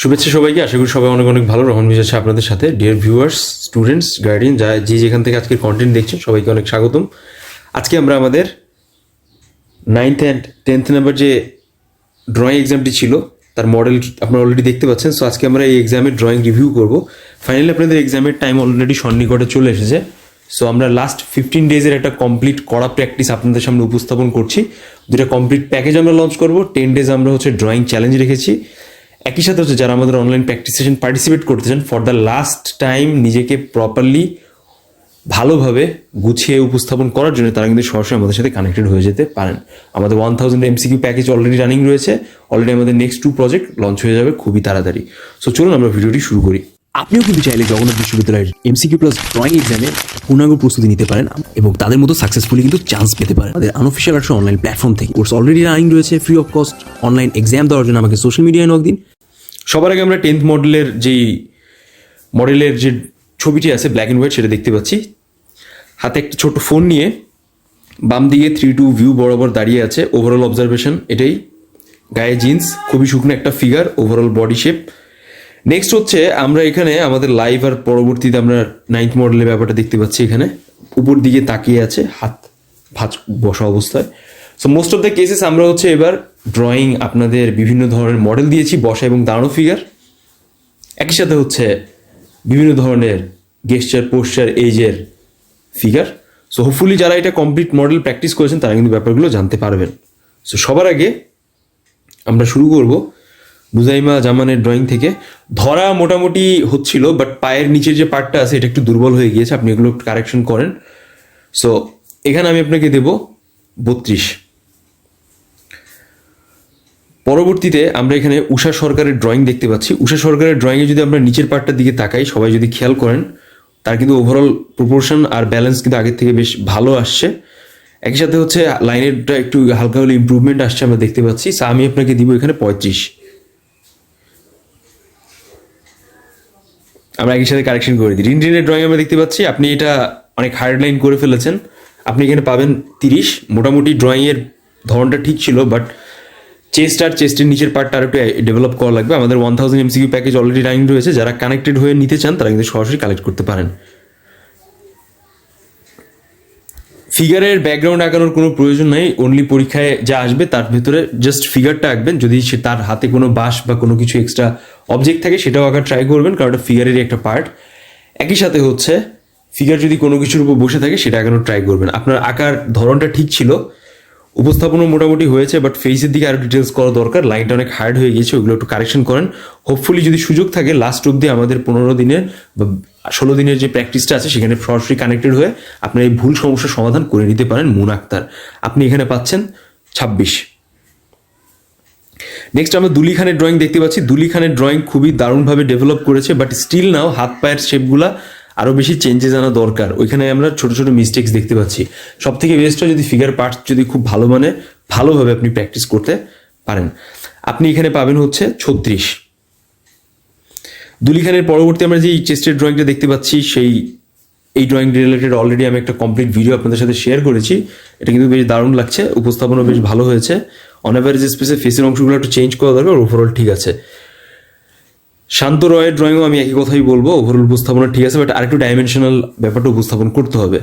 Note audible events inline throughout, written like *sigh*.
শুভেচ্ছা সবাইকে, আশা করি সবাই অনেক অনেক ভালো। রহমান আছে আপনাদের সাথে। ডিয়ার ভিউয়ার্স স্টুডেন্টস গার্ডিয়ান যা যে যেখান থেকে আজকের কন্টেন্ট দেখছেন, সবাইকে অনেক স্বাগতম। আজকে আমরা আমাদের নাইনথ অ্যান্ড টেন্থ নাম্বার যে ড্রয়িং এক্সামটি ছিল, তার মডেল আপনারা অলরেডি দেখতে পাচ্ছেন। সো আজকে আমরা এই এক্সামের ড্রয়িং রিভিউ করব। ফাইনালি আপনাদের এক্সামের টাইম অলরেডি সন্নিকটে চলে এসেছে। সো আমরা লাস্ট ফিফটিন ডেজের একটা কমপ্লিট করা প্র্যাকটিস আপনাদের সামনে উপস্থাপন করছি। দুটা কমপ্লিট প্যাকেজ আমরা লঞ্চ করব। টেন ডেজ আমরা হচ্ছে ড্রয়িং চ্যালেঞ্জ রেখেছি। একই সাথে হচ্ছে যারা আমাদের অনলাইন প্র্যাকটিস সেশন পার্টিসিপেট করতে চান ফর দ্য লাস্ট টাইম নিজেকে প্রপারলি ভালোভাবে গুছিয়ে উপস্থাপন করার জন্য তারা কিন্তু সরাসরি আমাদের সাথে কানেক্টেড হয়ে যেতে পারেন। আমাদের one thousand MCQ package already running রয়েছে। অলরেডি আমাদের নেক্সট টু প্রজেক্ট লঞ্চ হয়ে যাবে খুবই তাড়াতাড়ি। সো চলুন আমরা ভিডিওটি শুরু করি। আপনিও কিন্তু চাইলে জগন্নাথ বিশ্ববিদ্যালয়ের এমসিকিউ প্লাস ড্রয়িং এক্সামে পূর্ণাঙ্গ প্রস্তুতি নিতে পারেন। এবং তাদের মতো সাকসেসফুলি কিন্তু চান্স পেতে পারেন। আমাদের আনঅফিসিয়াল অনলাইন প্ল্যাটফর্ম থেকে। কোর্স অলরেডি রানিং রয়েছে free of cost online exam দেওয়ার জন্য আমাকে সোশ্যাল মিডিয়ায় নক দিন। সবার আগে আমরা টেন্থ মডেলের যেই মডেলের যে ছবিটি আছে ব্ল্যাক অ্যান্ড হোয়াইট সেটা দেখতে পাচ্ছি। হাতে একটা ছোট ফোন নিয়ে বাম দিকে থ্রি টু ভিউ বরাবর দাঁড়িয়ে আছে ওভারঅল অবজারভেশন এটাই। গায়ে জিন্স খুবই শুকনো একটা figure overall body shape next হচ্ছে আমরা এখানে আমাদের লাইভ আর পরবর্তীতে আমরা নাইন্থ মডেলের ব্যাপারটা দেখতে পাচ্ছি এখানে। উপর দিকে তাকিয়ে আছে, হাত ভাজ বসা অবস্থায়। So most of the cases আমরা হচ্ছে এবার ড্রয়িং আপনাদের বিভিন্ন ধরনের মডেল দিয়েছি বসা এবং দাঁড়ানো ফিগার একই সাথে হচ্ছে বিভিন্ন ধরনের গেস্টার পোস্টার এজের ফিগার সো হোপফুলি যারা এটা কমপ্লিট মডেল প্র্যাকটিস করেছেন, তারা কিন্তু ব্যাপারগুলো জানতে পারবেন। সো সবার আগে আমরা শুরু করব নুজাইমা জামানের ড্রয়িং থেকে। ধরা মোটামুটি হচ্ছিল বাট পায়ের নিচের যে পার্টটা আছে, এটা একটু দুর্বল হয়ে গিয়েছে। আপনি এগুলো কারেকশন করেন। সো এখানে আমি আপনাকে দেব বত্রিশ। পরবর্তীতে আমরা এখানে উষা সরকারের ড্রয়িং দেখতে পাচ্ছি। উষা সরকারের ড্রয়িংয়ে যদি আমরা নিচের পার্টটার দিকে তাকাই, সবাই যদি খেয়াল করেন, তার কিন্তু ওভারঅল প্রপোর্শন আর ব্যালেন্স কিন্তু আগের থেকে বেশ ভালো আসছে। একই সাথে হচ্ছে লাইনেরটা একটু হালকা হলে ইম্প্রুভমেন্ট আসছে আমরা দেখতে পাচ্ছি। সো আমি আপনাকে দিব এখানে পঁয়ত্রিশ। আমরা একই সাথে কারেকশন করে দিই। রিন রিনের ড্রয়িং আমরা দেখতে পাচ্ছি, আপনি এটা অনেক হার্ড লাইন করে ফেলেছেন। আপনি এখানে পাবেন তিরিশ। মোটামুটি ড্রয়িংয়ের ধরনটা ঠিক ছিল বাট চেস্ট আর চেস্টের নিচের পার্টটা আর একটু ডেভেলপ করা লাগবে। আমাদের one thousand MCQ package already running রয়েছে। যারা কানেক্টেড হয়ে নিতে চান, তারা কিন্তু সরাসরি কালেক্ট করতে পারেন। ফিগারের ব্যাকগ্রাউন্ড আঁকানোর কোনো প্রয়োজন নেই। অনলি পরীক্ষায় যা আসবে, তার ভিতরে জাস্ট ফিগারটা আঁকবেন। যদি সে তার হাতে কোনো বাঁশ বা কোনো কিছু এক্সট্রা অবজেক্ট থাকে, সেটাও আঁকার ট্রাই করবেন, কারণ ওটা ফিগারেরই একটা পার্ট একই সাথে হচ্ছে ফিগার যদি কোনো কিছুর উপর বসে থাকে, সেটা আঁকানোর ট্রাই করবেন। আপনার আঁকার ধরনটা ঠিক ছিল। উপস্থাপনও মোটামুটি হয়েছে বাট ফেসের দিকে আরও ডিটেলস করা দরকার। লাইনটা অনেক হার্ড হয়ে গিয়েছে, ওগুলো একটু কারেকশন করেন। হোপফুলি যদি সুযোগ থাকে লাস্ট অব্দি আমাদের পনেরো দিনের বা ষোলো দিনের যে প্র্যাকটিসটা আছে, সেখানে সরাসরি কানেক্টেড হয়ে আপনার এই ভুল সমস্যার সমাধান করে নিতে পারেন মুন আক্তার। আপনি এখানে পাচ্ছেন ছাব্বিশ। নেক্সট আমরা দুলি খানের ড্রয়িং দেখতে পাচ্ছি। দুলি খানের ড্রয়িং খুবই দারুণভাবে ডেভেলপ করেছে বাট স্টিল নাও হাত পায়ের শেপগুলা আরও বেশি চেঞ্জেস আনা দরকার। ওইখানে আমরা ছোট ছোট মিস্টেক্স দেখতে পাচ্ছি। সব থেকে বেস্ট হয় যদি ফিগার পার্ট যদি খুব ভালো মানে ভালোভাবে আপনি প্র্যাকটিস করতে পারেন। আপনি এখানে পাবেন হচ্ছে ছত্রিশ। দুলি খানের পরবর্তী আমরা যে চেস্টের ড্রয়িংটা দেখতে পাচ্ছি, সেই এই ড্রয়িং রিলেটেড অলরেডি আমি একটা কমপ্লিট ভিডিও আপনাদের সাথে শেয়ার করেছি। এটা কিন্তু বেশ দারুণ লাগছে উপস্থাপনা বেশ ভালো হয়েছে। অন অ্যাভারেজ স্পেসে ফেসের অংশগুলো একটু চেঞ্জ করা দরকার ওভারঅল ঠিক আছে। শান্ত রয়ের ড্রয়িংও আমি একই কথাই বলব ওভারঅল উপস্থাপনা ঠিক আছে বাট আরেকটু ডাইমেনশনাল ব্যাপারটা উপস্থাপন করতে হবে।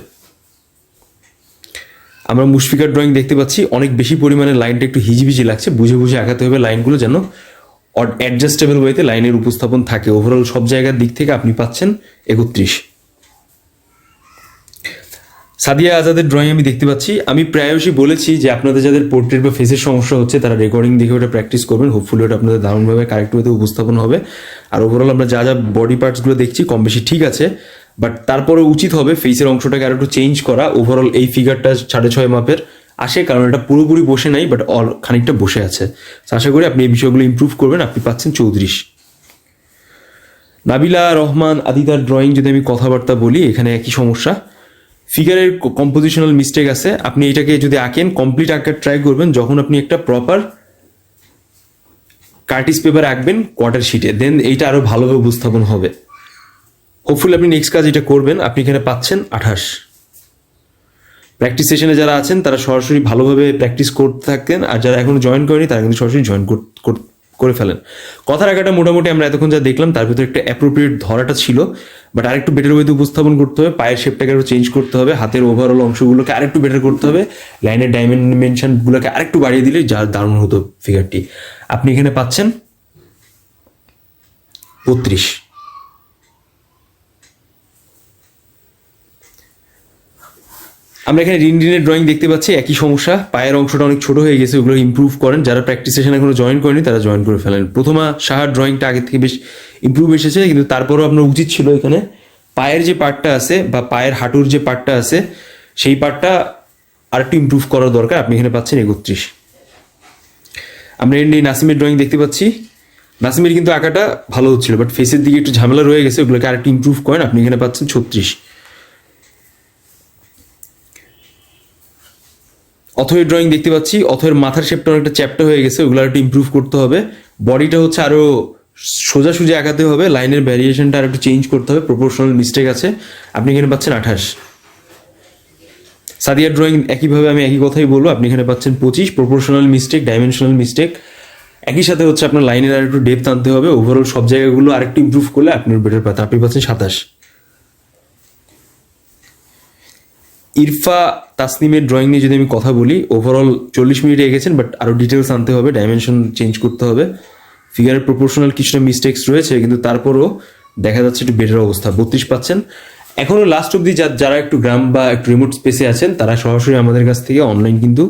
আমরা মুশফিকার ড্রয়িং দেখতে পাচ্ছি, অনেক বেশি পরিমাণে লাইনটা একটু হিজিবিজি লাগছে, বুঝে বুঝে আঁকাতে হবে লাইনগুলো যেন অ্যাডজাস্টেবল ওয়েতে লাইনের উপস্থাপন থাকে। ওভারঅল সব জায়গার দিক থেকে আপনি পাচ্ছেন একত্রিশ। সাদিয়া আজাদের ড্রয়িং আমি দেখতে পাচ্ছি। আমি প্রায়শই বলেছি যে আপনাদের যাদের পোর্ট্রেট বা ফেসের সমস্যা হচ্ছে, তারা রেকর্ডিং দেখে ওটা প্র্যাকটিস করবেন। হোপফুলি ওটা আপনাদের দারুণভাবে কারেক্ট ওয়েতে উপস্থাপন হবে। আর ওভারঅল আমরা যা যা বডি পার্টসগুলো দেখছি, কম বেশি ঠিক আছে। বাট তারপরে উচিত হবে ফেসের অংশটাকে আর একটু চেঞ্জ করা। ওভারঅল এই ফিগারটা সাড়ে ছয় মাপের আসে, কারণ এটা পুরোপুরি বসে নাই বাট অল খানিকটা বসে আছে। আশা করি আপনি এই বিষয়গুলো ইমপ্রুভ করবেন। আপনি পাচ্ছেন চৌত্রিশ। নাবিলা রহমান আদিদার ড্রয়িং যদি আমি কথাবার্তা বলি, এখানে একই সমস্যা। ফিগারের কম্পোজিশনাল মিস্টেক আছে, আপনি এটাকে যদি আঁকেন কমপ্লিট আঁকার ট্রাই করবেন, যখন আপনি একটা প্রপার কার্টিস পেপার আঁকবেন কোয়ার্টার শিটে দেন এইটা আরও ভালোভাবে উপস্থাপন হবে। হোপফুলি আপনি নেক্সট কাজ এটা করবেন, আপনি এখানে পাচ্ছেন আঠাশ। প্র্যাকটিস সেশনে যারা আছেন, তারা সরাসরি ভালোভাবে প্র্যাকটিস করতে থাকেন, আর যারা এখনও জয়েন করেনি, তারা কিন্তু সরাসরি জয়েন করে ফেলেন। কথার রাখাটা মোটামুটি আমরা এতক্ষণ যা দেখলাম, তার ভিতরে একটা অ্যাপ্রোপ্রিয়েট ধরাটা ছিল বাট আরেকটু বেটার ওয়েতে উপস্থাপন করতে হবে, পায়ের শেপটাকে আরও চেঞ্জ করতে হবে, হাতের ওভারঅল অংশগুলোকে আরেকটু বেটার করতে হবে লাইনের ডাইমেনশনগুলোকে আরেকটু বাড়িয়ে দিলে যা দারুণ হতো ফিগারটি আপনি এখানে পাচ্ছেন বত্রিশ। আমরা এখানে রিন রিনের ড্রয়িং দেখতে পাচ্ছি, একই সমস্যা। পায়ের অংশটা অনেক ছোট হয়ে গেছে, ওগুলো ইমপ্রুভ করেন। যারা প্র্যাকটিস সেশন এখনও জয়েন করেনি, তারা জয়েন করে ফেলেন। প্রথমা সাহার ড্রয়িংটা আগে থেকে বেশ ইমপ্রুভ এসেছে, কিন্তু তারপরেও আপনার উচিত ছিল এখানে পায়ের যে পার্টটা আছে বা পায়ের হাঁটুর যে পার্টটা আছে, সেই পার্টটা আরেকটু ইমপ্রুভ করার দরকার। আপনি এখানে পাচ্ছেন একত্রিশ। আমরা এমনি নাসিমের ড্রয়িং দেখতে পাচ্ছি। নাসিমের কিন্তু আঁকাটা ভালো হচ্ছিল বাট ফেসের দিকে একটু ঝামেলা রয়ে গেছে, ওগুলোকে আরেকটু ইমপ্রুভ করেন। আপনি এখানে পাচ্ছেন ছত্রিশ। অথয়ের ড্রয়িং দেখতে পাচ্ছি অথয়ের মাথার শেপটা অনেকটা চ্যাপ্টা হয়ে গেছে, ওগুলো একটু ইমপ্রুভ করতে হবে। বডিটা হচ্ছে আরও সোজা সুজা আঁকাতে হবে লাইনের ভ্যারিয়েশনটা আর একটু চেঞ্জ করতে হবে প্রপোর্শনাল মিস্টেক আছে। আপনি এখানে পাচ্ছেন আঠাশ। সাদিয়ার ড্রয়িং একইভাবে আমি একই কথাই বলব, আপনি এখানে পাচ্ছেন পঁচিশ প্রপোর্শনাল মিস্টেক ডাইমেনশনাল মিস্টেক একই সাথে হচ্ছে আপনার লাইনের আর একটু ডেপথ আনতে হবে ওভারঅল সব জায়গাগুলো আরেকটু ইমপ্রুভ করলে আপনার বেটার পাতেন আপনি পাচ্ছেন সাতাশ। ইরফা তাসনিমের ড্রয়িং নিয়ে যদি আমি কথা বলি ওভারঅল চল্লিশ মিনিটে এগেছেন বাট আরও ডিটেলস আনতে হবে ডাইমেনশন চেঞ্জ করতে হবে। ফিগারের প্রপোর্শনাল কিছুটা মিস্টেক্স রয়েছে, কিন্তু তারপরও দেখা যাচ্ছে একটু বেটার অবস্থা, বত্রিশ পাচ্ছেন। এখনও লাস্ট অব্দি যারা একটু গ্রাম বা একটু রিমোট স্পেসে আছেন, তারা সরাসরি আমাদের কাছ থেকে অনলাইন কিন্তু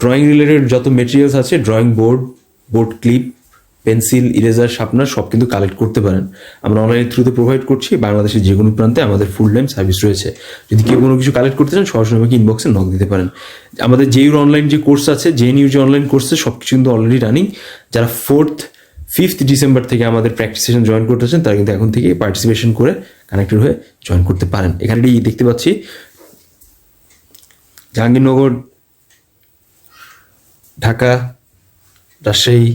ড্রয়িং রিলেটেড যত মেটেরিয়ালস আছে drawing board board clip pencil, eraser, sharpener সব কিন্তু কালেক্ট করতে পারেন। আমরা অনলাইনের থ্রুতে প্রোভাইড করছি, বাংলাদেশের যে কোনো প্রান্তে আমাদের ফুল টাইম সার্ভিস রয়েছে। যদি কেউ কোনো কিছু কালেক্ট করতে চান, সরাসরি আমাকে ইনবক্সে নক দিতে পারেন। আমাদের জেইউর অনলাইন যে কোর্স আছে জেএনইউ যে অনলাইন কোর্সে সব কিছু কিন্তু অলরেডি রানিং যারা ফোর্থ ফিফথ ডিসেম্বর থেকে আমাদের প্র্যাকটিস সেশন জয়েন করতেছেন তারা কিন্তু এখন থেকে পার্টিসিপেশন করে কানেক্টেড হয়ে জয়েন করতে পারেন। এখানে দেখতে পাচ্ছি, জাহাঙ্গীরনগর, ঢাকা, রাজশাহী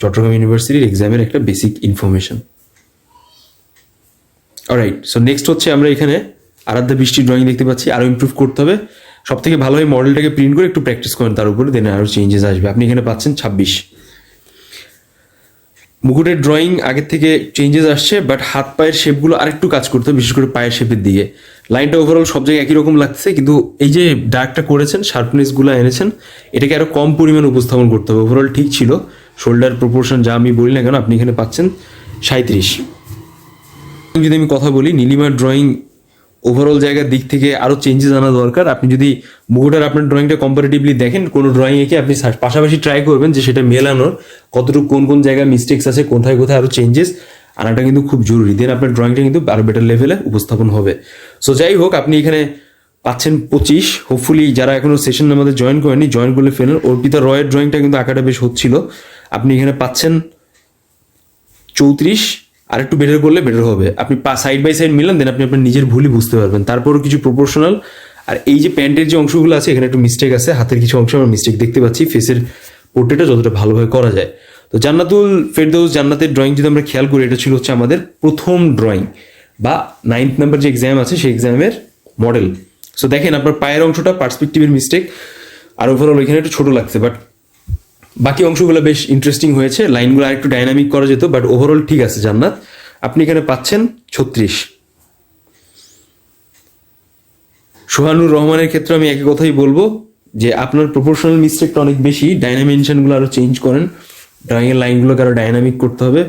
চট্টগ্রাম ইউনিভার্সিটির এক্সামের একটা basic information right so next হচ্ছে আমরা এখানে আরাধ্যা বৃষ্টির ড্রয়িং দেখতে পাচ্ছি আরও ইমপ্রুভ করতে হবে। সব থেকে ভালো হয় মডেলটাকে প্রিন্ট করে একটু প্র্যাকটিস করেন তার উপরে দেন আরও চেঞ্জেস আসবে। আপনি এখানে পাচ্ছেন ছাব্বিশ। মুকুটের ড্রয়িং আগের থেকে চেঞ্জেস আসছে বাট হাত পায়ের শেপগুলো আরেকটু কাজ করতে বিশেষ করে পায়ের শেপের দিকে। লাইনটা ওভারঅল সব জায়গায় একই রকম লাগছে, কিন্তু এই যে ডার্কটা করেছেন শার্পনেসগুলো এনেছেন, এটাকে আরও কম পরিমাণে উপস্থাপন করতে হবে। ওভারঅল ঠিক ছিল। শোল্ডার প্রপোর্শন যা আমি বলি না কেন, আপনি এখানে পাচ্ছেন সাঁত্রিশ যদি আমি কথা বলি, নীলিমার ড্রয়িং ওভারঅল জায়গার দিক থেকে আরও চেঞ্জেস আনা দরকার। আপনি যদি মুকুটার আপনার ড্রয়িংটা কম্পারেটিভলি দেখেন, কোনো ড্রয়িং একে আপনি পাশাপাশি ট্রাই করবেন যে সেটা মেলানোর কতটুকু, কোন কোন জায়গায় মিস্টেক্স আছে, কোথায় কোথায় আরও চেঞ্জেস আনাটা কিন্তু খুব জরুরি দেন আপনার ড্রয়িংটা কিন্তু আরও বেটার লেভেলে উপস্থাপন হবে। সো যাই হোক, আপনি এখানে পাচ্ছেন পঁচিশ। হোপফুলি যারা এখনও সেশন আমাদের জয়েন করেনি জয়েন করলে ফেলেন অর্পিতা রয়ের ড্রয়িংটা কিন্তু আঁকাটা বেশ হচ্ছিল। আপনি এখানে পাচ্ছেন চৌত্রিশ, আর একটু বেটার করলে বেটার হবে। আপনি সাইড বাই সাইড মিলান দেন আপনি আপনার নিজের ভুলই বুঝতে পারবেন। তারপরও কিছু প্রপোর্শনাল আর এই যে প্যান্টের যে অংশগুলো আছে, এখানে একটু মিস্টেক আছে। হাতের কিছু অংশ আমরা মিস্টেক দেখতে পাচ্ছি। ফেসের পোর্ট্রেটটা যতটা ভালোভাবে করা যায়। তো জান্নাতুল ফেরদৌস জান্নাতের ড্রয়িং যদি আমরা খেয়াল করি, এটা ছিল হচ্ছে আমাদের প্রথম ড্রয়িং বা নাইন্থ নাম্বার যে এক্সাম আছে, সেই এক্সামের মডেল সো দেখেন, আপনার পায়ের অংশটা পার্সপেক্টিভের মিস্টেক আর ওভারঅল ওইখানে একটু ছোট লাগছে বাট বাকি অংশগুলো বেশ ইন্টারেস্টিং হয়েছে। লাইনগুলো আরেকটু ডাইনামিক করা যেত বাট ওভারঅল ঠিক আছে, জান্নাত। আপনি এখানে পাচ্ছেন ছত্রিশ। সোহানুর রহমানের ক্ষেত্রে আমি একই কথাই বলব, যে আপনার প্রপোর্শনাল মিস্টেকটা অনেক বেশি ডাইনামেনশনগুলো আরও চেঞ্জ করেন। ড্রয়িংয়ের লাইনগুলোকে আরও ডাইনামিক করতে হবে।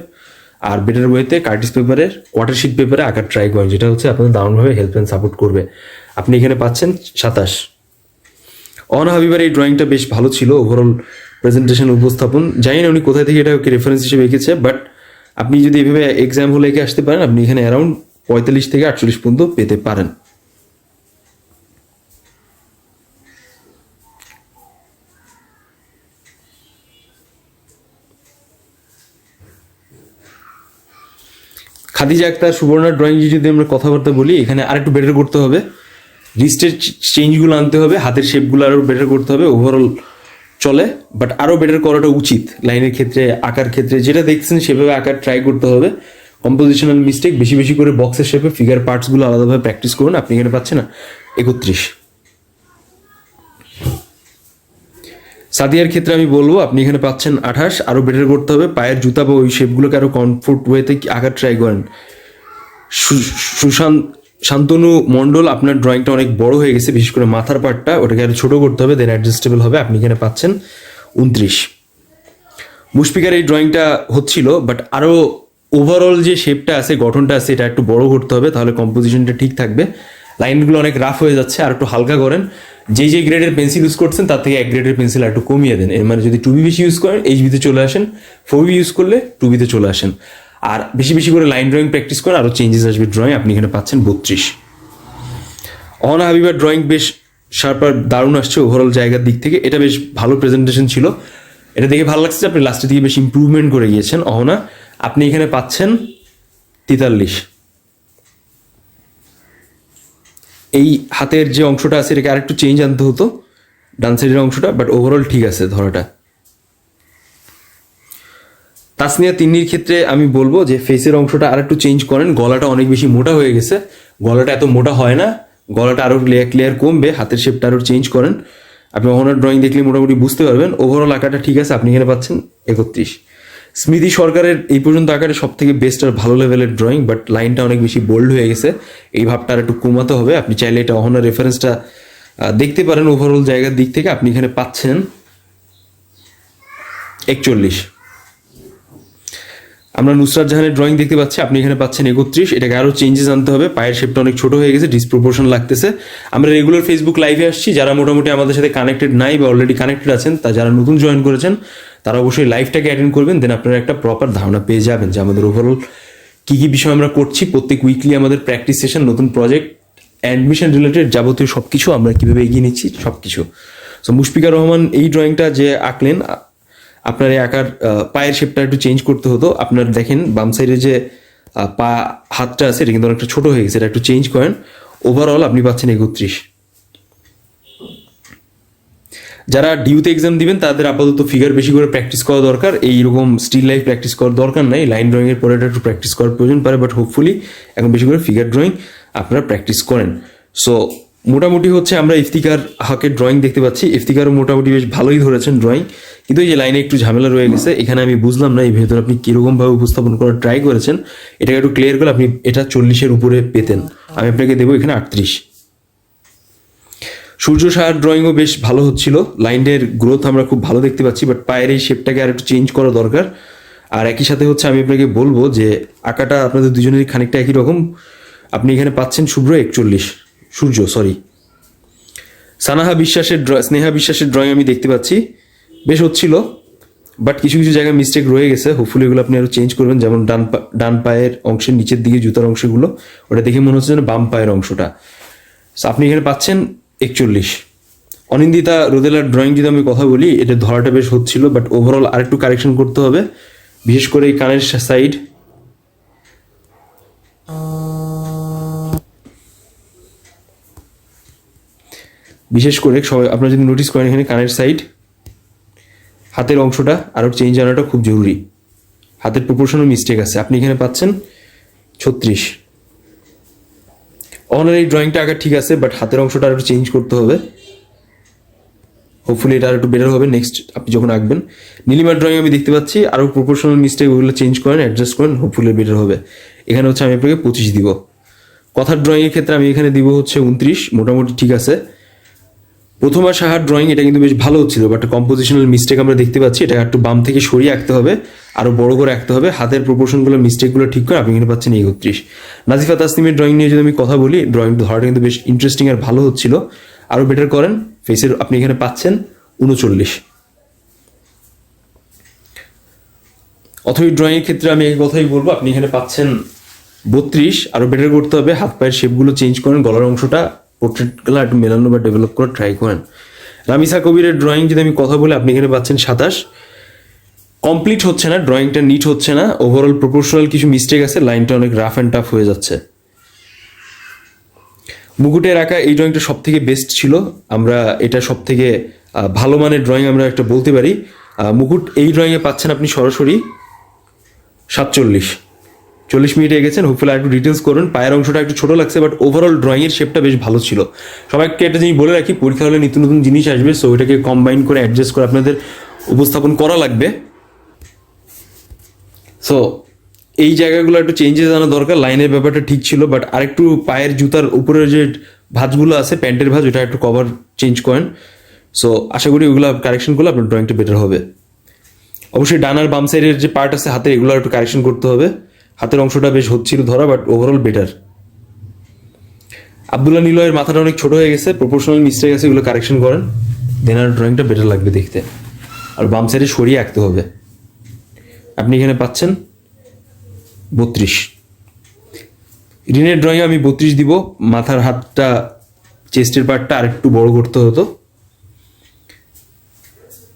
আর বেটার ওয়েতে কার্টিস পেপারের কোয়ার্টার শিট পেপারে আঁকার ট্রাই করেন, যেটা হচ্ছে আপনার দারুণভাবে হেল্প অ্যান্ড সাপোর্ট করবে। আপনি এখানে পাচ্ছেন সাতাশ। অন হাবিবার এই ড্রয়িংটা বেশ ভালো ছিল ওভারঅল প্রেজেন্টেশন উপস্থাপন। জানি না উনি কোথায় থেকে এটাকে রেফারেন্স হিসেবে এঁকেছে বাট আপনি যদি এভাবে এক্সাম হলে এঁকে আসতে পারেন, আপনি এখানে অ্যারাউন্ড পঁয়তাল্লিশ থেকে আটচল্লিশ পর্যন্ত পেতে পারেন। খাদিজা আক্তার, সুবর্ণার ড্রয়িং যদি আমরা কথাবার্তা বলি, এখানে আরেকটু বেটার করতে হবে। রিস্টের চেঞ্জগুলো আনতে হবে, হাতের শেপগুলো আরও বেটার করতে হবে। ওভারঅল চলে বাট আরও বেটার করাটা উচিত। লাইনের ক্ষেত্রে, আঁকার ক্ষেত্রে, যেটা দেখছেন, সেভাবে আঁকার ট্রাই করতে হবে। কম্পোজিশনাল মিস্টেক বেশি বেশি করে বক্সের শেপে ফিগার পার্টসগুলো আলাদাভাবে প্র্যাকটিস করুন, আপনি এখানে পাচ্ছেন না। একত্রিশ। সাদিয়ার ক্ষেত্রে আমি বলব, আপনি এখানে পাচ্ছেন আঠাশ। আরও বেটার করতে হবে, পায়ের জুতা বা ওই শেপগুলোকে আরও কমফোর্ট ওয়েতে আঁকার ট্রাই করেন। সুশান্ত শান্তনু মণ্ডল, আপনার ড্রয়িংটা অনেক বড় হয়ে গেছে, বিশেষ করে মাথার পার্টটা ওটাকে আরও ছোটো করতে হবে দেন অ্যাডজাস্টেবল হবে। আপনি এখানে পাচ্ছেন উনত্রিশ। মুশফিকার এই ড্রয়িংটা হচ্ছিল বাট আরও ওভারঅল যে শেপটা আছে, গঠনটা আছে, এটা একটু বড় করতে হবে, তাহলে কম্পোজিশনটা ঠিক থাকবে। লাইনগুলো অনেক রাফ হয়ে যাচ্ছে, আর একটু হালকা করেন। যে যে গ্রেডের পেন্সিল ইউজ করছেন, তার থেকে এক গ্রেডের পেন্সিল একটু কমিয়ে দেন। এর মানে যদি টু বি বেশি ইউজ করেন এইচ বিতে চলে আসেন ফোর বি ইউজ করলে টু বিতে চলে আসেন। আর বেশি বেশি করে লাইন ড্রয়িং প্র্যাকটিস করে আরও চেঞ্জেস আসবে ড্রয়িং আপনি এখানে পাচ্ছেন বত্রিশ। অহনা হাবিবার ড্রয়িং বেশ শার্পার দারুণ আসছে ওভারঅল জায়গার দিক থেকে। এটা বেশ ভালো প্রেজেন্টেশন ছিল। এটা দেখে ভালো লাগছে যে আপনি লাস্টের দিকে বেশ ইম্প্রুভমেন্ট করে গিয়েছেন। অহনা, আপনি এখানে পাচ্ছেন তেতাল্লিশ। এই হাতের যে অংশটা আছে, এটাকে আরেকটু চেঞ্জ আনতে হতো, ডান সাইডের অংশটা বাট ওভারঅল ঠিক আছে ধরাটা। তাসনিয়া তিন্নির ক্ষেত্রে আমি বলব যে ফেসের অংশটা আর একটু চেঞ্জ করেন। গলাটা অনেক বেশি মোটা হয়ে গেছে। গলাটা এত মোটা হয় না। গলাটা আরও ক্লিয়ার ক্লিয়ার কমবে, হাতের শেপটা আরও চেঞ্জ করেন। আপনি ওনার ড্রয়িং দেখলে মোটামুটি বুঝতে পারবেন। ওভারঅল আঁকাটা ঠিক আছে, আপনি এখানে পাচ্ছেন একত্রিশ। স্মৃতি সরকারের এই পর্যন্ত আঁকাটা সব থেকে বেস্ট আর ভালো লেভেলের ড্রয়িং বাট লাইনটা অনেক বেশি বোল্ড হয়ে গেছে। এই ভাবটা আর একটু কমাতে হবে। আপনি চাইলে এটা অহনার রেফারেন্সটা দেখতে পারেন ওভারঅল জায়গার দিক থেকে। আপনি এখানে পাচ্ছেন একচল্লিশ। আমরা নুসরাত জাহানের ড্রয়িং দেখতে পাচ্ছি, আপনি এখানে পাচ্ছেন একত্রিশ, এটাকে আরও চেঞ্জেস আনতে হবে, পায়ের শেপটা অনেক ছোট হয়ে গেছে ডিসপ্রপোর্শন লাগতেছে। আমরা রেগুলার ফেসবুক লাইভে আসছি, যারা মোটামুটি আমাদের সাথে কানেক্টেড নাই বা অলরেডি কানেক্টেড আছেন, তা যারা নতুন জয়েন করেছেন, তারা অবশ্যই লাইভটাকে অ্যাটেন্ড করবেন দেন আপনারা একটা প্রপার ধারণা পেয়ে যাবেন যে আমাদের ওভারঅল কী কী বিষয় আমরা করছি। প্রত্যেক উইকলি আমাদের প্র্যাকটিস সেশন নতুন প্রজেক্ট অ্যাডমিশন রিলেটেড যাবতীয় সব কিছু আমরা কীভাবে এগিয়ে নিচ্ছি সব কিছু সো মুশফিকা রহমান এই ড্রয়িংটা যে আঁকলেন আপনার এই আঁকার পায়ের শেপটা একটু চেঞ্জ করতে হতো। আপনার দেখেন, বাম সাইডে যে পা, হাতটা আছে, এটা কিন্তু অনেকটা ছোট হয়ে গেছে, এটা একটু চেঞ্জ করেন। ওভারঅল আপনি পাচ্ছেন একত্রিশ। যারা ডিউতে এক্সাম দিবেন, তাদের আপাতত ফিগার বেশি করে প্র্যাকটিস করা দরকার। এইরকম স্টিল লাইফ প্র্যাকটিস করার দরকার নাই। লাইন ড্রয়িং এর পরে একটু প্র্যাকটিস করার প্রয়োজন পারে বাট হোপফুলি এখন বেশি করে ফিগার ড্রয়িং আপনারা প্র্যাকটিস করেন। সো মোটামুটি হচ্ছে আমরা ইফতিকার হাকের ড্রয়িং দেখতে পাচ্ছি। ইফতিকারও মোটামুটি বেশ ভালোই ধরেছেন ড্রয়িং কিন্তু এই যে লাইনে একটু ঝামেলা রয়ে গেছে, এখানে আমি বুঝলাম না, এই ভেতরে আপনি কীরকমভাবে উপস্থাপন করার ট্রাই করেছেন। এটাকে একটু ক্লিয়ার করে আপনি এটা চল্লিশের উপরে পেতেন। আমি আপনাকে দেবো এখানে আটত্রিশ। সূর্য সাহার ড্রয়িংও বেশ ভালো হচ্ছিল। লাইনের গ্রোথ আমরা খুব ভালো দেখতে পাচ্ছি বাট পায়ের এই শেপটাকে আর একটু চেঞ্জ করা দরকার। আর একই সাথে হচ্ছে আমি আপনাকে বলব যে, আঁকাটা আপনাদের দুজনের খানিকটা একই রকম। আপনি এখানে পাচ্ছেন শুভ্র একচল্লিশ। সূর্য সরি সানাহা বিশ্বাসের ড্র- স্নেহা বিশ্বাসের ড্রয়িং আমি দেখতে পাচ্ছি। বেশ হচ্ছিল বাট কিছু কিছু জায়গায় মিস্টেক রয়ে গেছে। হোপফুলি এগুলো আপনি আরও চেঞ্জ করবেন। যেমন ডান ডান পায়ের অংশের নিচের দিকে জুতার অংশগুলো, ওটা দেখে মনে হচ্ছে যেন বাম পায়ের অংশটা। আপনি এখানে পাচ্ছেন একচল্লিশ। অনিন্দিতা রোদেলার ড্রয়িং যদি আমি কথা বলি, এটা ধরাটা বেশ হচ্ছিল বাট ওভারঅল আরেকটু কারেকশন করতে হবে। বিশেষ করে এই কানের সাইড বিশেষ করে সবাই, আপনারা যদি নোটিস করেন এখানে কানের সাইড হাতের অংশটা আরও চেঞ্জ আনাটা খুব জরুরি। হাতের প্রপোর্শনও মিস্টেক আছে। আপনি এখানে পাচ্ছেন ছত্রিশ। অনার এই ড্রয়িংটা আঁকা ঠিক আছে বাট হাতের অংশটা আর একটু চেঞ্জ করতে হবে। হোপফুলি এটা আর একটু বেটার হবে। নেক্সট আপনি যখন আঁকবেন নীলিমার ড্রয়িং আমি দেখতে পাচ্ছি আরও প্রপোর্শনাল মিস্টেক ওগুলো চেঞ্জ করেন অ্যাডজাস্ট করেন হোপফুলি বেটার হবে। এখানে হচ্ছে আমি আপনাকে পঁচিশ দিব। কথার ড্রয়িংয়ের ক্ষেত্রে আমি এখানে দিব হচ্ছে উনত্রিশ, মোটামুটি ঠিক আছে। প্রথমবার সাহার ড্রয়িং এটা কিন্তু বেশ ভালো হচ্ছিল বাট কম্পোজিশনাল মিস্টেক আমরা দেখতে পাচ্ছি, এটা একটু বাম থেকে সরিয়ে আঁকতে হবে আরও বড় করে আঁকতে হবে, হাতের প্রপোর্শনগুলো মিস্টেকগুলো ঠিক করে আপনি কিন্তু পাচ্ছেন একত্রিশ। নাজিফা তাসনিমের ড্রয়িং নিয়ে যদি আমি কথা বলি ড্রয়িং ধরাটা কিন্তু বেশ ইন্টারেস্টিং আর ভালো হচ্ছিল। আরও বেটার করেন ফেসের আপনি এখানে পাচ্ছেন উনচল্লিশ। অথবা ড্রয়িংয়ের ক্ষেত্রে আমি এই কথাই বলব, আপনি এখানে পাচ্ছেন বত্রিশ আরও বেটার করতে হবে হাত পায়ের শেপগুলো চেঞ্জ করেন, গলার অংশটা পোর্ট্রেটগুলো একটু মেলানো বা ডেভেলপ করার ট্রাই করেন। রামিসা কবিরের ড্রয়িং যদি আমি কথা বলি, আপনি এখানে পাচ্ছেন সাতাশ। কমপ্লিট হচ্ছে না ড্রয়িংটা নিট হচ্ছে না। ওভারঅল প্রপোর্শনাল কিছু মিস্টেক আছে লাইনটা অনেক রাফ অ্যান্ড টাফ হয়ে যাচ্ছে। মুকুটের আঁকা এই ড্রয়িংটা সব থেকে বেস্ট ছিল। আমরা এটা সব থেকে ভালো মানের ড্রয়িং আমরা একটা বলতে পারি। মুকুট, এই ড্রয়িংয়ে পাচ্ছেন আপনি সরাসরি সাতচল্লিশ। চল্লিশ মিনিটে এগেছেন। হোপফুলি একটু ডিটেলস করুন। পায়ের অংশটা একটু ছোট লাগছে বাট ওভারঅল ড্রয়িংয়ের শেপটা বেশ ভালো ছিল। সবাইকে একটা জিনিস বলে রাখি, পরীক্ষা হলে নিত্য নতুন জিনিস আসবে সো ওইটাকে কম্বাইন করে অ্যাডজাস্ট করে আপনাদের উপস্থাপন করা লাগবে। সো এই জায়গাগুলো একটু চেঞ্জেস আনা দরকার লাইনের ব্যাপারটা ঠিক ছিল বাট আরেকটু পায়ের জুতার উপরের যে ভাঁজগুলো আছে, প্যান্টের ভাঁজ, ওটা একটু কভার চেঞ্জ করেন। সো আশা করি ওগুলো কারেকশন করলে আপনার ড্রয়িংটা বেটার হবে। অবশ্যই ডানার বাম সাইডের যে পার্ট আছে, হাতে এগুলো একটু কারেকশন করতে হবে। হাতের অংশটা বেশ হচ্ছিল ধরা বাট ওভারঅল বেটার আবদুল্লাহ নিলয়ের মাথাটা অনেক ছোট হয়ে গেছে প্রপোর্শনাল মিস্টেক আছে এগুলো কারেকশন করেন। দেন আর ড্রয়িংটা বেটার লাগবে দেখতে। আর বাম সাইডে সরিয়ে আঁকতে হবে। আপনি এখানে পাচ্ছেন বত্রিশ। ঋণের ড্রয়িং আমি বত্রিশ দিব, মাথার হাতটা চেস্টের পার্টটা আরেকটু বড় করতে হতো।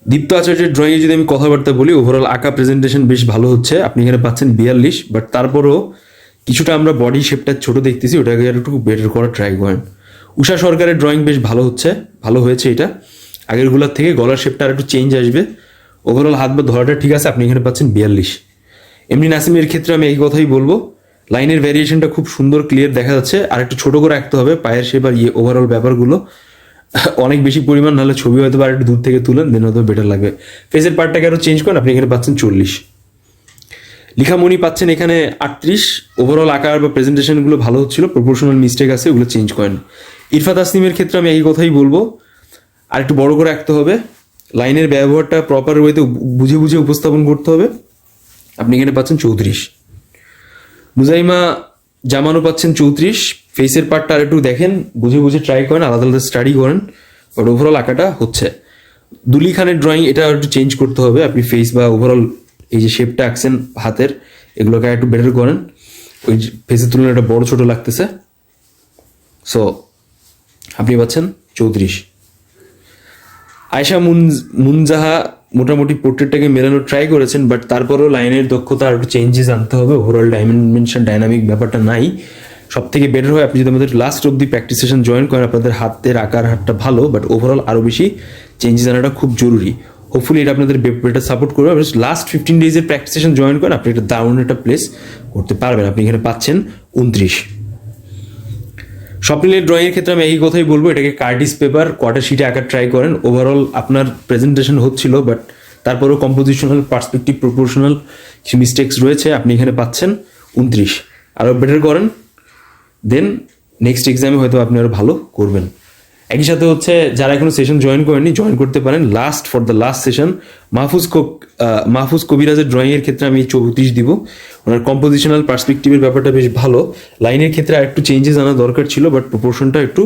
দীপ্ত আচার্যের ড্রয়িংয়ে যদি আমি কথাবার্তা বলি ওভারঅল আঁকা প্রেজেন্টেশন বেশ ভালো হচ্ছে। আপনি এখানে পাচ্ছেন বিয়াল্লিশ বাট তারপরও কিছুটা আমরা বডি শেপটা ছোট দেখতেছি, ওটাকে একটু বেটার করার ট্রাই করেন। উষা সরকারের ড্রয়িং বেশ ভালো হচ্ছে, ভালো হয়েছে এটা। আগেরগুলোর থেকে গলার শেপটা আর একটু চেঞ্জ আসবে। ওভারঅল হাত বা ধরাটা ঠিক আছে, আপনি এখানে পাচ্ছেন বিয়াল্লিশ। এমনি নাসিমের ক্ষেত্রে আমি এই কথাই বলব লাইনের ভ্যারিয়েশনটা খুব সুন্দর ক্লিয়ার দেখা যাচ্ছে। আর একটু ছোট করে রাখতে হবে, পায়ের শেপ আর ইয়ে ওভারঅল ব্যাপারগুলো। *laughs* অনেক বেশি পরিমাণ, নাহলে ছবি হয়তো আর একটু দূর থেকে তুলেন দেন হয়তো বেটার লাগবে। ফেসের পার্টটাকে আরও চেঞ্জ করেন, আপনি এখানে পাচ্ছেন চল্লিশ। লিখামণি পাচ্ছেন এখানে আটত্রিশ। ওভারঅল আকার বা প্রেজেন্টেশনগুলো ভালো হচ্ছিল প্রপোর্শনাল মিস্টেক আছে, ওগুলো চেঞ্জ করেন। ইরফাত আসনিমের ক্ষেত্রে আমি এই কথাই বলব আর একটু বড় করে রাখতে হবে। লাইনের ব্যবহারটা প্রপার ওয়েতে বুঝে বুঝে উপস্থাপন করতে হবে। আপনি এখানে পাচ্ছেন চৌত্রিশ। মুজাইমা জামানো পাচ্ছেন চৌত্রিশ। ফেসের পার্টটা আর একটু দেখেন, বুঝে বুঝে ট্রাই করেন, আলাদা আলাদা স্টাডি করেন বাট ওভারঅল আঁকাটা হচ্ছে। দুলি খানের ড্রয়িং এটা একটু চেঞ্জ করতে হবে, আপনি ফেস বা ওভারঅল এই যে শেপটা আঁকছেন হাতের, এগুলোকে একটু বেটার করেন। ওই ফেসের তুলনায় একটা বড় ছোট লাগতেছে। সো আপনি পাচ্ছেন চৌত্রিশ। আয়শা মুন, মুনজাহা মোটামুটি পোর্ট্রেটটাকে মেলানোর ট্রাই করেছেন বাট তারপরেও লাইনের দক্ষতা আর একটু চেঞ্জেস আনতে হবে। ওভারঅল ডাইমেনশন ডাইনামিক ব্যাপারটা নাই। সব থেকে বেটার হয়, আপনি যদি আমাদের লাস্ট অব্দি প্র্যাকটিস সেশন জয়েন করেন, আপনাদের হাতের আকার, হাতটা ভালো বাট ওভারঅল আরও বেশি চেঞ্জেস আনাটা খুব জরুরি। হোপফুলি এটা আপনাদের বেটার সাপোর্ট করবে। আপনি লাস্ট ফিফটিন ডেজের প্র্যাকটিস সেশন জয়েন করেন, আপনি একটা দারুণ একটা প্লেস করতে পারবেন। আপনি এখানে পাচ্ছেন উনত্রিশ। স্বপ্নিলের ড্রয়িংয়ের ক্ষেত্রে আমি এই কথাই বলব, এটাকে কার্ডিস পেপার কোয়ার্টার শিটে আঁকার ট্রাই করেন। ওভারঅল আপনার প্রেজেন্টেশন হচ্ছিল বাট তারপরেও কম্পোজিশনাল পার্সপেক্টিভ প্রপোর্শনাল কিছু মিস্টেক্স রয়েছে, আপনি এখানে পাচ্ছেন উনত্রিশ। আরও বেটার করেন দেন নেক্সট এক্সামে হয়তো আপনি আরও ভালো করবেন। একই সাথে হচ্ছে যারা এখনও সেশন জয়েন করেননি জয়েন করতে পারেন। Last for the last session Mahfuz Mahfuz কবিরাজের ড্রয়িংয়ের ক্ষেত্রে আমি চৌত্রিশ দিব। ওনার কম্পোজিশনাল পার্সপেক্টিভের ব্যাপারটা বেশ ভালো। লাইনের ক্ষেত্রে আর একটু চেঞ্জেস আনা দরকার ছিল বাট প্রপোর্শনটা একটু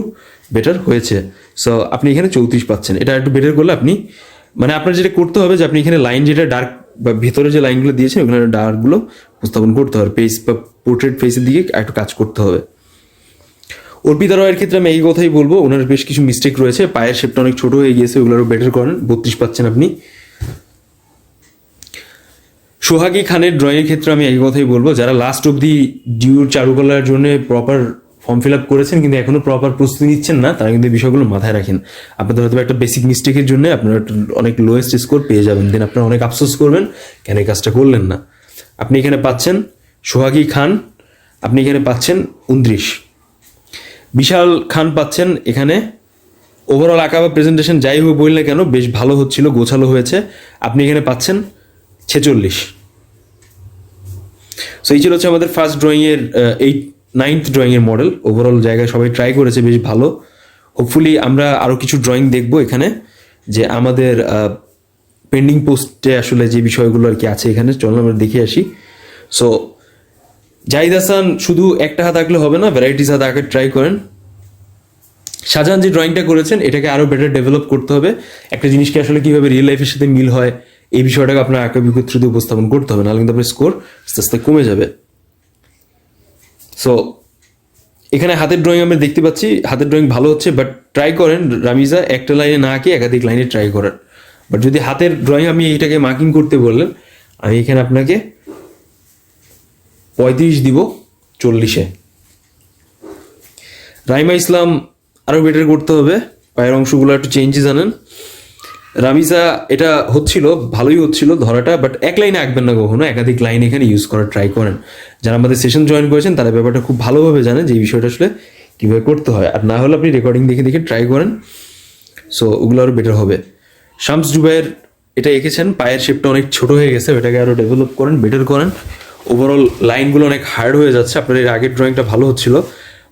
বেটার হয়েছে। সো আপনি এখানে চৌত্রিশ পাচ্ছেন। এটা একটু বেটার করলে আপনি মানে আপনার যেটা করতে হবে যে আপনি এখানে লাইন যেটা ডার্ক বা ভেতরে যে লাইনগুলো দিয়েছেন, ওখানে ডার্কগুলো উপস্থাপন করতে হবে। ফেস বা পোর্ট্রেট ফেসের দিকে একটু কাজ করতে হবে। অর্পিতা রয়ের ক্ষেত্রে আমি এই কথাই বলব, ওনার বেশ কিছু মিস্টেক রয়েছে, পায়ের শেপটা অনেক ছোট হয়ে গিয়েছে, ওগুলো বেটার করেন, বত্রিশ পাচ্ছেন আপনি। সোহাগী খানের ড্রয়িংয়ের ক্ষেত্রে আমি এই কথাই বলব, যারা লাস্ট অবধি ডিউর চারুকলার জন্য প্রপার ফর্ম ফিল আপ করেছেন, কিন্তু এখনও প্রপার প্রস্তুতি নিচ্ছেন না, তারা কিন্তু বিষয়গুলো মাথায় রাখেন। আপনাদের হয়তো একটা বেসিক মিস্টেকের জন্য আপনারা অনেক লোয়েস্ট স্কোর পেয়ে যাবেন দেন আপনারা অনেক আফসোস করবেন, কেন এই কাজটা করলেন না? আপনি এখানে পাচ্ছেন সোহাগী খান, আপনি এখানে পাচ্ছেন উনত্রিশ। বিশাল খান পাচ্ছেন এখানে। ওভারঅল আঁকা বা প্রেজেন্টেশন যাই হোক বললে কেন, বেশ ভালো হচ্ছিল, গোছালো হয়েছে। আপনি এখানে পাচ্ছেন ছেচল্লিশ। সো এই ছিল হচ্ছে আমাদের ফার্স্ট ড্রয়িংয়ের এইট নাইন্থ ড্রয়িংয়ের মডেল ওভারঅল জায়গায় সবাই ট্রাই করেছে, বেশ ভালো। হোপফুলি আমরা আরও কিছু ড্রয়িং দেখব এখানে, যে আমাদের পেন্ডিং পোস্টে আসলে যে বিষয়গুলো আর কি আছে এখানে। চলুন আমরা দেখে আসি। সো জাহিদ হাসান শুধু একটা হাত আঁকলে হবে না ভ্যারাইটিস হাত আঁকার ট্রাই করেন। শাহজাহান যে ড্রয়িংটা করেছেন, এটাকে আরও বেটার ডেভেলপ করতে হবে। একটা জিনিসকে আসলে কীভাবে রিয়েল লাইফের সাথে মিল হয়, এই বিষয়টাকে আপনার আঁকা বিকৃতিতে উপস্থাপন করতে হবে, নাহলে কিন্তু আপনার স্কোর আস্তে আস্তে কমে যাবে। সো এখানে হাতের ড্রয়িং আমরা দেখতে পাচ্ছি, হাতের ড্রয়িং ভালো হচ্ছে বাট ট্রাই করেন, রামিজা একটা লাইনে না আঁকে একাধিক লাইনে ট্রাই করার। বাট যদি হাতের ড্রয়িং আমি এইটাকে মার্কিং করতে বললেন, আমি এখানে আপনাকে পঁয়ত্রিশ দিব চল্লিশে। রাইমা ইসলাম আরও বেটার করতে হবে। পায়ের অংশগুলো একটু চেঞ্জেস আনেন রামিসা, এটা হচ্ছিল, ভালোই হচ্ছিল ধরাটা বাট এক লাইনে আঁকবেন না কখনো, একাধিক লাইন এখানে ইউজ করার ট্রাই করেন। যারা আমাদের সেশন জয়েন করেছেন, তারা ব্যাপারটা খুব ভালোভাবে জানে যে এই বিষয়টা আসলে কীভাবে করতে হয়। আর না হলে আপনি রেকর্ডিং দেখে দেখে ট্রাই করেন। সো ওগুলো আরও বেটার হবে। শামস জুবাইয়ের এটা এঁকেছেন, পায়ের শেপটা অনেক ছোট হয়ে গেছে ওটাকে আরও ডেভেলপ করেন বেটার করেন। ওভারঅল লাইনগুলো অনেক হার্ড হয়ে যাচ্ছে। আপনার এর আগের ড্রয়িংটা ভালো হচ্ছিল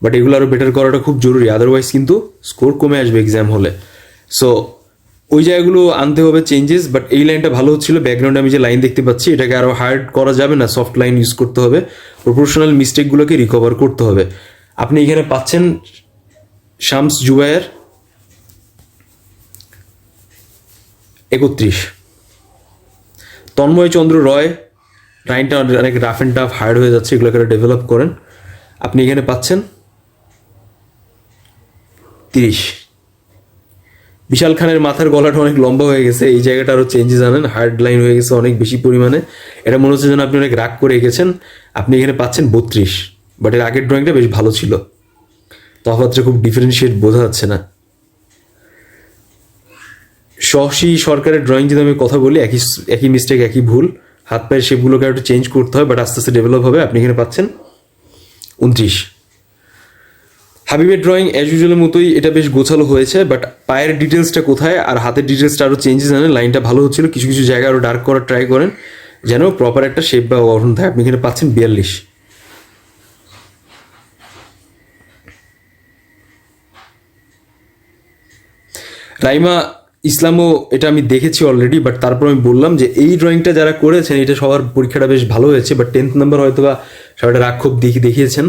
বাট এগুলো আরও বেটার করাটা খুব জরুরি। আদারওয়াইজ কিন্তু স্কোর কমে আসবে এক্সাম হলে সো ওই জায়গাগুলো আনতে হবে চেঞ্জেস বাট এই লাইনটা ভালো হচ্ছিল। ব্যাকগ্রাউন্ডে আমি যে লাইন দেখতে পাচ্ছি, এটাকে আরও হার্ড করা যাবে না সফট লাইন ইউজ করতে হবে। প্রপোর্শনাল মিস্টেকগুলোকে রিকভার করতে হবে। আপনি এখানে পাচ্ছেন শামস জুবায়ের একত্রিশ। তন্ময় চন্দ্র রয় লাইনটা অনেক রাফ অ্যান্ড টাফ হার্ড হয়ে যাচ্ছে, এগুলোকে ডেভেলপ করেন। আপনি এখানে পাচ্ছেন তিরিশ। বিশাল খানের মাথার গলাটা অনেক লম্বা হয়ে গেছে, এই জায়গাটা আরও চেঞ্জেস আনেন হার্ড লাইন হয়ে গেছে অনেক বেশি পরিমাণে। এটা মনে হচ্ছে যেন আপনি অনেক রাগ করে এঁকেছেন। আপনি এখানে পাচ্ছেন বত্রিশ বাট এর আগের ড্রয়িংটা বেশ ভালো ছিল। তফাৎটা খুব ডিফারেন্সিয়েট বোঝা যাচ্ছে না। শশী সরকারের ড্রয়িং যদি আমি কথা বলি, একই একই মিস্টেক একই ভুল। হাত পায়ের শেপগুলোকে একটু চেঞ্জ করতে হয় বাট আস্তে আস্তে ডেভেলপ হবে। আপনি এখানে পাচ্ছেন উনত্রিশ। হাবিবের ড্রয়িং অ্যাজ ইউজুয়ালের মতোই এটা বেশ গোছালো হয়েছে বাট পায়ের ডিটেলসটা কোথায় আর হাতের ডিটেলসটা আরও চেঞ্জেস আনেন লাইনটা ভালো হচ্ছিল, কিছু কিছু জায়গায় আরও ডার্ক করার ট্রাই করেন। যেন প্রপার একটা শেপ বা গঠন থাকে। আপনি এখানে পাচ্ছেন বিয়াল্লিশ। রাইমা ইসলামও এটা আমি দেখেছি অলরেডি বাট তারপর আমি বললাম যে এই ড্রয়িংটা যারা করেছেন, এটা সবার পরীক্ষাটা বেশ ভালো হয়েছে বাট টেন্থ নাম্বার হয়তো বা সবাই রাক্ষোভ দেখি দেখিয়েছেন।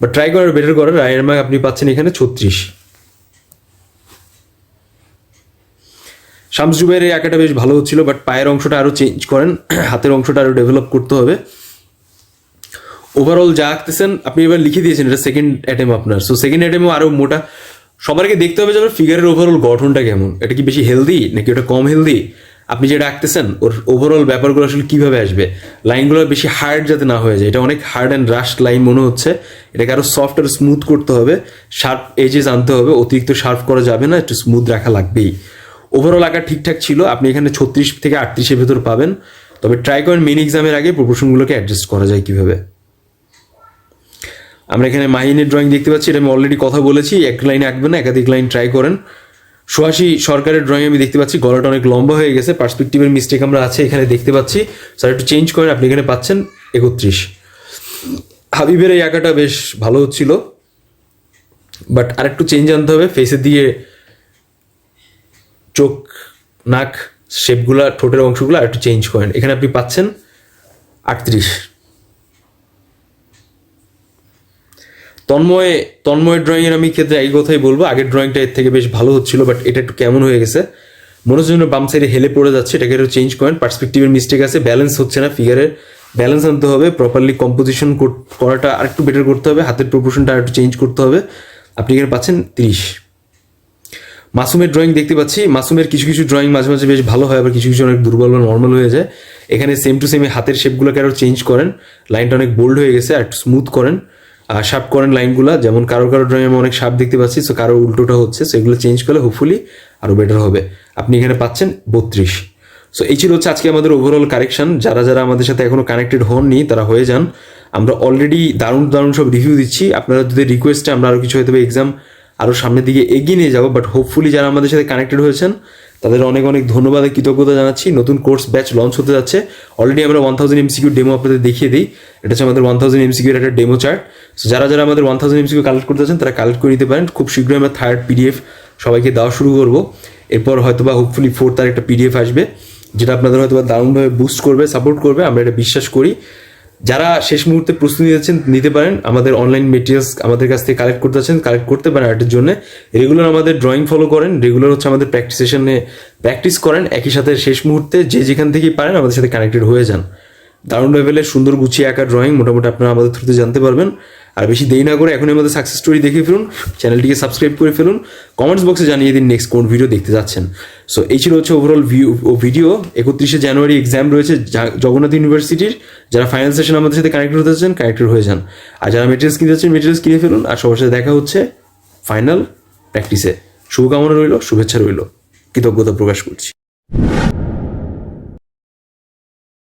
বাট ট্রাই করার বেটার করার রায়ের মার্ক আপনি পাচ্ছেন এখানে ছত্রিশ। শামস জুবাইয়ের এই আঁকাটা বেশ ভালো হচ্ছিল বাট পায়ের অংশটা আরও চেঞ্জ করেন, *clears throat* হাতের অংশটা আরও ডেভেলপ করতে হবে। ওভারঅল যা আঁকতেছেন, আপনি এবার লিখে দিয়েছেন, এটা সেকেন্ড অ্যাটেম আপনার। সো সেকেন্ড অ্যাটেমও আরও মোটা। সবারকে দেখতে হবে যে আপনার ফিগারের ওভারঅল গঠনটা কেমন। এটা কি বেশি হেলদি নাকি ওটা কম হেলদি আপনি যেটা আঁকতেছেন, ওর ওভারঅল ব্যাপারগুলো আসলে কীভাবে আসবে? লাইনগুলো বেশি হার্ড যাতে না হয়ে যায়। এটা অনেক হার্ড অ্যান্ড রাশ লাইন মনে হচ্ছে। এটাকে আরও সফট আর স্মুথ করতে হবে। শার্প এজেস আনতে হবে। অতিরিক্ত শার্প করা যাবে না, একটু স্মুথ রাখা লাগবেই। ওভারঅল আঁকা ঠিকঠাক ছিল। আপনি এখানে ছত্রিশ থেকে আটত্রিশের ভেতর পাবেন। তবে ট্রাই করেন মেন এক্সামের আগে প্রপোর্শনগুলোকে অ্যাডজাস্ট করা যায় কীভাবে। আমরা এখানে মাহিনের ড্রয়িং দেখতে পাচ্ছি, এটা আমি অলরেডি কথা বলেছি, এক লাইন আঁকবেন না, একাধিক লাইন ট্রাই করেন। সুহাসী সরকারের ড্রয়িং আমি দেখতে পাচ্ছি, গলাটা অনেক লম্বা হয়ে গেছে পার্সপেক্টিভের মিস্টেক আমরা আছে এখানে দেখতে পাচ্ছি। স্যার একটু চেঞ্জ করেন, আপনি এখানে পাচ্ছেন একত্রিশ। হাবিবের এই আঁকাটা বেশ ভালো হচ্ছিল বাট আরেকটু চেঞ্জ আনতে হবে ফেসের দিয়ে চোখ, নাক শেপগুলা ঠোঁটের অংশগুলো আর একটু চেঞ্জ করেন। এখানে আপনি পাচ্ছেন আটত্রিশ। তন্ময়, তন্ময়ের ড্রয়িংয়ের আমি ক্ষেত্রে এই কথাই বলব। আগের ড্রয়িংটা এর থেকে বেশ ভালো হচ্ছিল বাট এটা একটু কেমন হয়ে গেছে? মনে হচ্ছে বাম সাইডে হেলে পড়ে যাচ্ছে, এটাকে একটু চেঞ্জ করেন। পার্সপেক্টিভের মিস্টেক আছে ব্যালেন্স হচ্ছে না ফিগারের ব্যালেন্স আনতে হবে। প্রপারলি কম্পোজিশন করাটা আরেকটু বেটার করতে হবে, হাতের প্রপোর্শনটা আরেকটু চেঞ্জ করতে হবে। আপনি এখানে পাচ্ছেন তিরিশ। মাসুমের ড্রয়িং দেখতে পাচ্ছি। মাসুমের কিছু কিছু ড্রয়িং মাঝে মাঝে বেশ ভালো হয়, আবার কিছু কিছু অনেক দুর্বল বা নর্মাল হয়ে যায়। এখানে সেম টু সেম হাতের শেপগুলোকে আরও চেঞ্জ করেন। লাইনটা অনেক বোল্ড হয়ে গেছে, আর একটু স্মুথ করেন। শার্প করেন লাইনগুলো যেমন কারও কারও ড্রয়িং আমি অনেক সাপ দেখতে পাচ্ছি সো কারও উল্টোটা হচ্ছে সেগুলো চেঞ্জ করলে হোপফুলি আরও বেটার হবে। আপনি এখানে পাচ্ছেন বত্রিশ। সো এই ছিল হচ্ছে আজকে আমাদের ওভারঅল কারেকশন যারা যারা আমাদের সাথে এখনও কানেক্টেড হননি, তারা হয়ে যান। আমরা অলরেডি দারুণ দারুণ সব রিভিউ দিচ্ছি। আপনারা যদি রিকোয়েস্টে আমরা আরও কিছু হয়তো এক্সাম আরও সামনের দিকে এগিয়ে নিয়ে যাব বাট হোপফুলি যারা আমাদের সাথে কানেক্টেড হয়েছেন তাদের অনেক অনেক ধন্যবাদ কৃতজ্ঞতা জানাচ্ছি। নতুন কোর্স ব্যাচ লঞ্চ হতে যাচ্ছে। অলরেডি আমরা ওয়ান থাউজেন্ড এমসিকিউ ডেমো আপনাদের দেখিয়ে দিই। এটা হচ্ছে আমাদের ওয়ান থাউজেন্ড এমসিকিউর একটা ডেমো চার্ট সো যারা যারা আমাদের ওয়ান থাউজেন্ড এমসিকিউ কালেক্ট করতে চান তারা কালেক্ট করে নিতে পারেন। খুব শীঘ্রই আমরা থার্ড পিডিএফ সবাইকে দেওয়া শুরু করব। এরপর হয়তো বা হোপফুলি ফোর্থ আর একটা পিডিএফ আসবে, যেটা আপনাদের হয়তো বা দারুণভাবে বুস্ট করবে সাপোর্ট করবে। আমরা এটা বিশ্বাস করি। যারা শেষ মুহূর্তে প্রস্তুতি নিচ্ছেন নিতে পারেন। আমাদের অনলাইন মেটেরিয়ালস আমাদের কাছ থেকে কালেক্ট করতে আছেন কালেক্ট করতে পারেন আর্টের জন্য। রেগুলার আমাদের ড্রয়িং ফলো করেন রেগুলার হচ্ছে আমাদের প্র্যাকটিস সেশনে প্র্যাকটিস করেন। একই সাথে শেষ মুহূর্তে যে যেখান থেকেই পারেন আমাদের সাথে কানেক্টেড হয়ে যান। দারুণ লেভেলের সুন্দর গুছিয়ে আঁকা ড্রয়িং মোটামুটি আপনারা আমাদের থ্রুতে জানতে পারবেন। আর বেশি দেরি না করে এখনই আমাদের সাকসেস স্টোরি দেখে ফেলুন চ্যানেলটিকে সাবস্ক্রাইব করে ফেলুন কমেন্টস বক্সে জানিয়ে দিন নেক্সট কোন ভিডিও দেখতে যাচ্ছেন। সো এই ছিল হচ্ছে ওভারঅল ভিউ ও ভিডিও একত্রিশে জানুয়ারি এক্সাম রয়েছে জগন্নাথ ইউনিভার্সিটির যারা ফাইনাল সেশন আমাদের সাথে কানেক্টেড হতে চাচ্ছেন কানেক্টেড হয়ে যান। আর যারা মেটেরিয়ালস কিনতে চাচ্ছেন মেটেরিয়ালস কিনে ফেলুন, আর সবার সাথে দেখা হচ্ছে ফাইনাল প্র্যাকটিসে শুভকামনা রইল, শুভেচ্ছা রইল, কৃতজ্ঞতা প্রকাশ করছি।